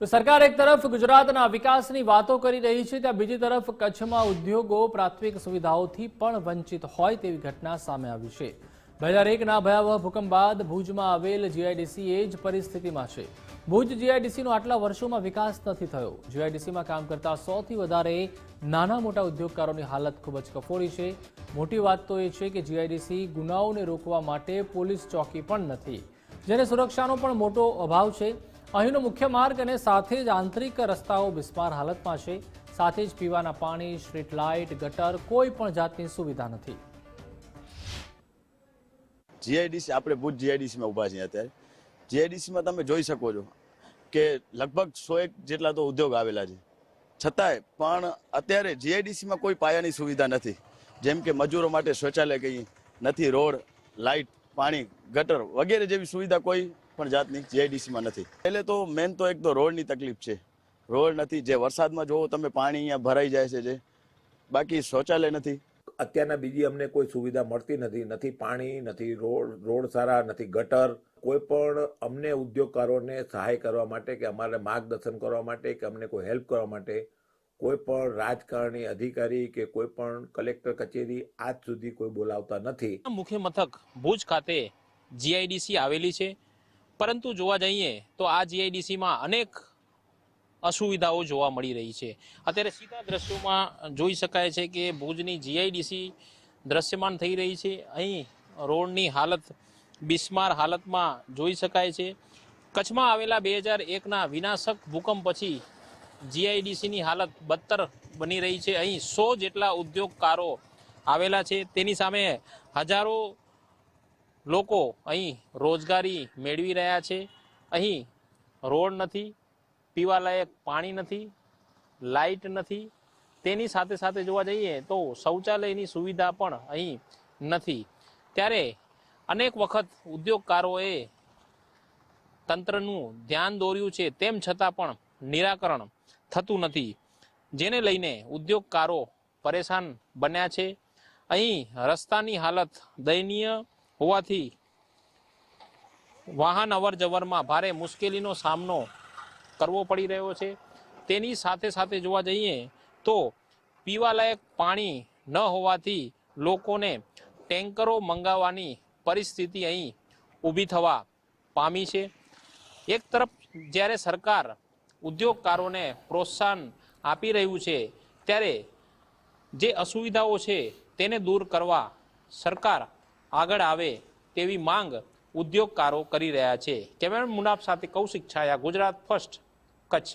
તો સરકાર એક તરફ ગુજરાતના વિકાસની વાતો કરી રહી છે, ત્યાં બીજી તરફ કચ્છમાં ઉદ્યોગો પ્રાથમિક સુવિધાઓથી પણ વંચિત હોય તેવી ઘટના સામે આવી છે. બે હજાર એકના ભયાવહ ભૂકંપ બાદ ભુજમાં આવેલ જીઆઈડીસી એ જ પરિસ્થિતિમાં છે. ભુજ જીઆઈડીસીનો આટલા વર્ષોમાં વિકાસ નથી થયો. જીઆઈડીસીમાં કામ કરતા સૌથી વધારે નાના મોટા ઉદ્યોગકારોની હાલત ખૂબ જ કફોડી છે. મોટી વાત તો એ છે કે જીઆઈડીસી ગુનાઓને રોકવા માટે પોલીસ ચોકી પણ નથી. જેને સુરક્ષાનો પણ મોટો અભાવ છે. અહીંનો મુખ્ય માર્ગ અને સાથે જ આંતરિક રસ્તાઓ બિસ્માર હાલતમાં છે. સાથે જ પીવાના પાણી, સ્ટ્રીટ લાઇટ, ગટર કોઈ પણ જાતની સુવિધા નથી. જીઆઈડીસી આપણે ભુજ જીઆઈડીસીમાં ઊભા છીએ અત્યારે. જીઆઈડીસીમાં તમે જોઈ શકો છો કે લગભગ સો એક જેટલા તો ઉદ્યોગ આવેલા છે. છતાંય પણ અત્યારે જીઆઈડીસીમાં કોઈ પાયાની સુવિધા નથી. જેમ કે મજૂરો માટે શૌચાલય કહીએ નથી, રોડ, લાઇટ, પાણી, ગટર વગેરે જેવી સુવિધા કોઈ પણ જાતની જીઆઈડીસીમાં નથી. એટલે તો મેન તો એક તો રોડની તકલીફ છે. રોડ નથી જે વરસાદમાં જોવો તમે પાણી અહીંયા ભરાઈ જાય છે જે. બાકી શૌચાલય નથી. અત્યારના બીજી અમને કોઈ સુવિધા મળતી નથી. નથી પાણી નથી રોડ રોડ સારા નથી ગટર. કોઈ પણ અમને ઉદ્યોગકારોને સહાય કરવા માટે કે અમારે માર્ગદર્શન કરવા માટે કે અમને કોઈ હેલ્પ કરવા માટે કોઈ પણ રાજકારણી અધિકારી કે કોઈ પણ કલેક્ટર કચેરી આજ સુધી કોઈ બોલાવતા નથી. મુખ્ય મથક ભુજ ખાતે જીઆઈડીસી આવેલી છે. પરંતુ જોવા જઈએ તો આ જીઆઈડીસીમાં અનેક અસુવિધાઓ જોવા મળી રહી છે. અત્યારે સીધા દ્રશ્યોમાં જોઈ શકાય છે કે ભુજની જીઆઈડીસી દ્રશ્યમાન થઈ રહી છે. અહીં રોડની હાલત, બિસ્માર હાલતમાં જોઈ શકાય છે. કચ્છમાં આવેલા બે હજાર એકના વિનાશક ભૂકંપ પછી જીઆઈડીસીની હાલત બદતર બની રહી છે. અહીં સો જેટલા ઉદ્યોગકારો આવેલા છે. તેની સામે હજારો લોકો અહીં રોજગારી મેળવી રહ્યા છે. અહીં રોડ નથી, પીવાલાયક પાણી નથી, લાઇટ નથી. તેની સાથે સાથે જોવા જઈએ તો શૌચાલયની સુવિધા પણ અહીં નથી. ત્યારે અનેક વખત ઉદ્યોગકારોએ તંત્રનું ધ્યાન દોર્યું છે, તેમ છતાં પણ નિરાકરણ થતું નથી. જેને લઈને ઉદ્યોગકારો પરેશાન બન્યા છે. અહીં રસ્તાની હાલત દયનીય હોવાથી વાહન અવર જવરમાં ભારે મુશ્કેલીનો સામનો કરવો પડી રહ્યો છે. તેની સાથે સાથે જોવા જઈએ તો પીવાલાયક પાણી ન હોવાથી લોકોને ટેન્કરો મંગાવવાની પરિસ્થિતિ અહીં ઊભી થવા પામી છે. એક તરફ જ્યારે સરકાર ઉદ્યોગકારોને પ્રોત્સાહન આપી રહ્યું છે ત્યારે જે અસુવિધાઓ છે તેને દૂર કરવા સરકાર આગળ આવે તેવી માંગ ઉદ્યોગકારો કરી રહ્યા છે. કેમેરા મુનાફ સાથે કૌશિક છાયા, ગુજરાત ફર્સ્ટ, કચ્છ.